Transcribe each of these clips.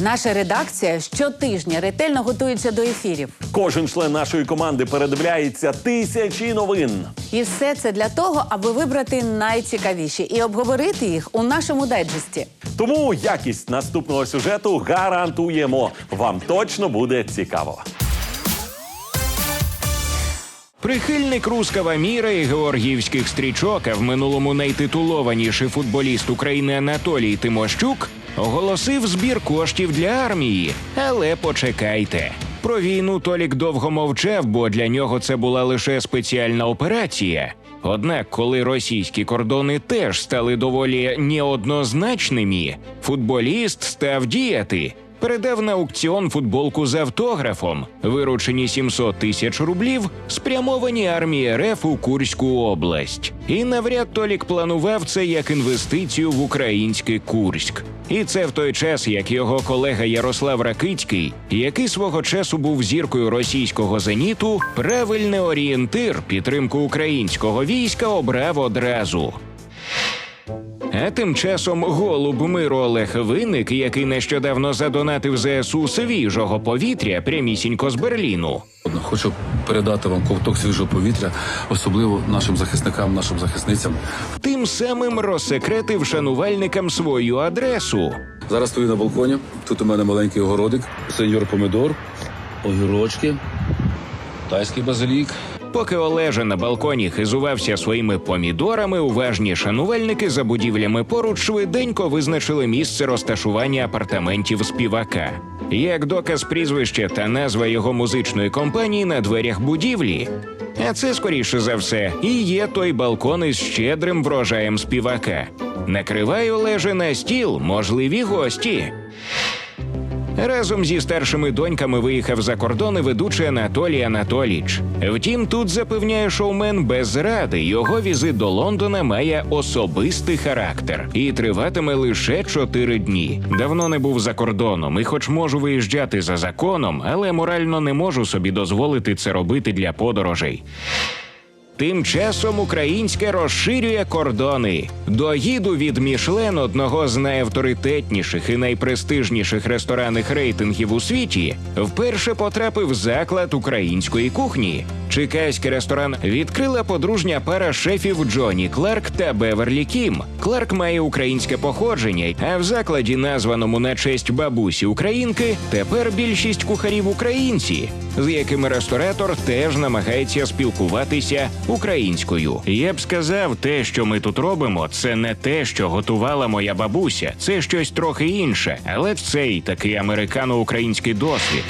Наша редакція щотижня ретельно готується до ефірів. Кожен член нашої команди передивляється тисячі новин. І все це для того, аби вибрати найцікавіші і обговорити їх у нашому дайджесті. Тому якість наступного сюжету гарантуємо. Вам точно буде цікаво. Прихильник руского міра і георгіївських стрічок, а в минулому найтитулованіший футболіст України Анатолій Тимощук оголосив збір коштів для армії. Але почекайте. Про війну Толік довго мовчав, бо для нього це була лише спеціальна операція. Однак, коли російські кордони теж стали доволі неоднозначними, футболіст став діяти. Передав на аукціон футболку з автографом, виручені 700 тисяч рублів, спрямовані армії РФ у Курську область. І навряд Толік планував це як інвестицію в український Курськ. І це в той час, як його колега Ярослав Ракицький, який свого часу був зіркою російського зеніту, правильний орієнтир підтримку українського війська обрав одразу. А тим часом голуб миру Олег Винник, який нещодавно задонатив ЗСУ свіжого повітря прямісінько з Берліну. Хочу передати вам ковток свіжого повітря, особливо нашим захисникам, нашим захисницям. Тим самим розсекретив шанувальникам свою адресу. Зараз стою на балконі. Тут у мене маленький огородик, сеньор помидор, огірочки, тайський базилік. Поки Олежа на балконі хизувався своїми помідорами, уважні шанувальники за будівлями поруч швиденько визначили місце розташування апартаментів співака. Як доказ прізвища та назва його музичної компанії на дверях будівлі. А це, скоріше за все, і є той балкон із щедрим врожаєм співака. Накривай Олеже на стіл можливі гості. Разом зі старшими доньками виїхав за кордон і ведучий Анатолій Анатоліч. Втім, тут запевняє шоумен без зради. Його візит до Лондона має особистий характер і триватиме лише чотири дні. Давно не був за кордоном, і хоч можу виїжджати за законом, але морально не можу собі дозволити це робити для подорожей. Тим часом українське розширює кордони. До гіду від Мішлен, одного з найавторитетніших і найпрестижніших ресторанних рейтингів у світі, вперше потрапив заклад української кухні. Чикаський ресторан відкрила подружня пара шефів Джоні Кларк та Беверлі Кім. Кларк має українське походження, а в закладі, названому на честь бабусі українки, тепер більшість кухарів українці, з якими ресторатор теж намагається спілкуватися українською. Я б сказав, те, що ми тут робимо, це не те, що готувала моя бабуся, це щось трохи інше, але це й такий американо-український досвід.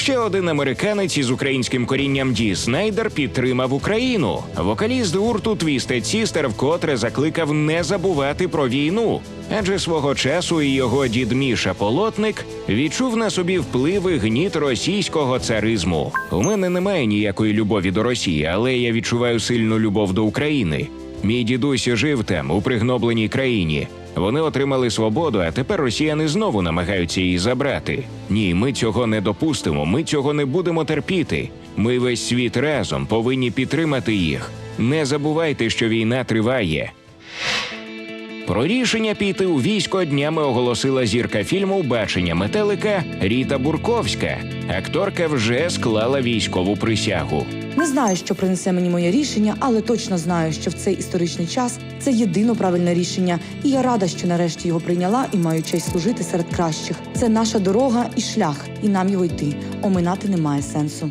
Ще один американець із українським корінням Ді Снайдер підтримав Україну. Вокаліст гурту Twisted Sister вкотре закликав не забувати про війну. Адже свого часу і його дід Міша Полотник відчув на собі впливи гніт російського царизму. У мене немає ніякої любові до Росії, але я відчуваю сильну любов до України. Мій дідусь жив там, у пригнобленій країні. Вони отримали свободу, а тепер росіяни знову намагаються її забрати. Ні, ми цього не допустимо. Ми цього не будемо терпіти. Ми весь світ разом повинні підтримати їх. Не забувайте, що війна триває. Про рішення піти у військо днями оголосила зірка фільму Бачення метелика Ріта Бурковська. Акторка вже склала військову присягу. Не знаю, що принесе мені моє рішення, але точно знаю, що в цей історичний час це єдино правильне рішення, і я рада, що нарешті його прийняла і маю честь служити серед кращих. Це наша дорога і шлях, і нам його йти. Оминати немає сенсу.